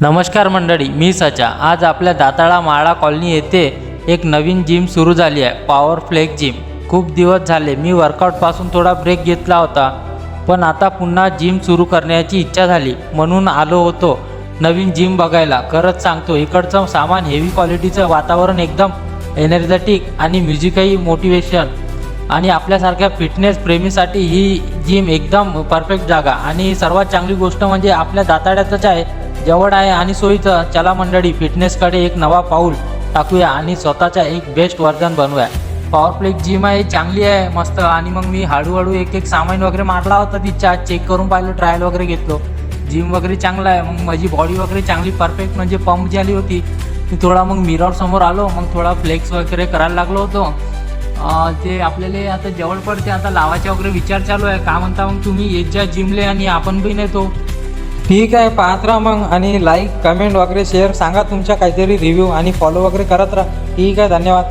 नमस्कार मंडळी मी सचा. आज आपल्या दाताळा माळा कॉलनी येथे एक नवीन जिम सुरू झाली आहे पॉवर फ्लेक जिम खूप दिवस झाले मी वर्कआउटपासून थोडा ब्रेक घेतला होता पण आता पुन्हा जिम सुरू करण्याची इच्छा झाली. म्हणून आलो होतो नवीन जिम बघायला. खरंच सांगतो इकडचं सामान हेवी क्वालिटीचं वातावरण एकदम एनर्जेटिक आणि म्युझिकही मोटिवेशन आणि आपल्यासारख्या फिटनेस प्रेमीसाठी ही जिम एकदम परफेक्ट जागा. आणि सर्वात चांगली गोष्ट म्हणजे आपल्या दाताड्यातच आहे जवळ आहे आणि सोयीचं चला मंडळी फिटनेसकडे एक नवा पाऊल टाकूया आणि स्वतःचा एक बेस्ट वर्जन बनवूया. पॉवर जिम आहे चांगली आहे मस्त. आणि मग मी हळूहळू एक एक सामान वगैरे मारला होता तिच्या चेक करून पाहिलं ट्रायल वगैरे घेतलो. जिम वगैरे चांगला आहे मग माझी बॉडी वगैरे चांगली परफेक्ट म्हणजे पंप झाली होती. मी थोडा मग मिरर समोर आलो मग थोडा फ्लेक्स वगैरे करायला लागलो होतो. ते आपल्याला आता जवळ पडते आता लावायचा वगैरे विचार चालू आहे. का म्हणता मग तुम्ही? येत जा जिमले आणि आपण बी नेतो. ठीक आहे पाहत राहा मग आणि लाईक कमेंट वगैरे शेअर सांगा तुमच्या काहीतरी रिव्ह्यू आणि फॉलो वगैरे करत राहा. ठीक आहे धन्यवाद.